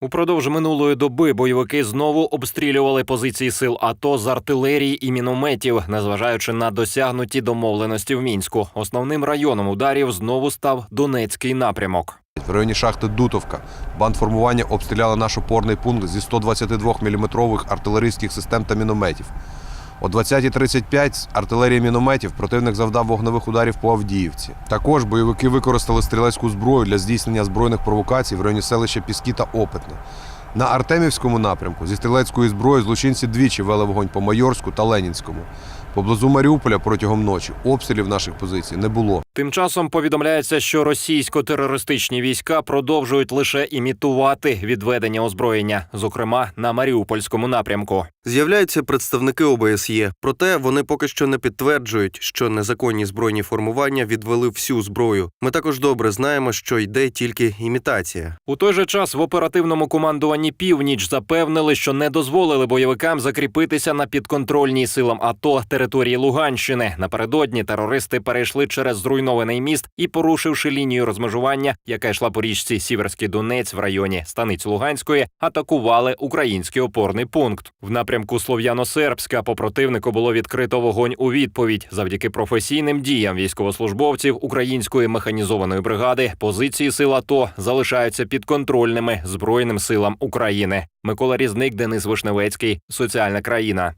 Упродовж минулої доби бойовики знову обстрілювали позиції сил АТО з артилерії і мінометів, незважаючи на досягнуті домовленості в мінську. Основним районом ударів знову став Донецький напрямок. В районі шахти Дутовка бандформування обстріляли наш опорний пункт зі 122 мм артилерійських систем та мінометів. О 20.35 з артилерії мінометів противник завдав вогневих ударів по Авдіївці. Також бойовики використали стрілецьку зброю для здійснення збройних провокацій в районі селища Піскі та Опитне. На Артемівському напрямку зі стрілецької зброї злочинці двічі вели вогонь по Майорську та Ленінському. Поблизу Маріуполя протягом ночі обстрілів наших позицій не було. Тим часом повідомляється, що російсько-терористичні війська продовжують лише імітувати відведення озброєння, зокрема на Маріупольському напрямку. З'являються представники ОБСЄ, проте вони поки що не підтверджують, що незаконні збройні формування відвели всю зброю. Ми також добре знаємо, що йде тільки імітація. У той же час в оперативному командуванні північ запевнили, що не дозволили бойовикам закріпитися на підконтрольній силам АТО території Луганщини. Напередодні терористи перейшли через зруйнований міст і, порушивши лінію розмежування, яка йшла по річці Сіверський Донець в районі станиць Луганської, атакували український опорний пункт. В напрямку Слов'яно-Сербська по противнику було відкрито вогонь у відповідь. Завдяки професійним діям військовослужбовців української механізованої бригади позиції сил АТО залишаються підконтрольними Збройним силам України. Микола Різник, Денис Вишневецький, Соціальна країна.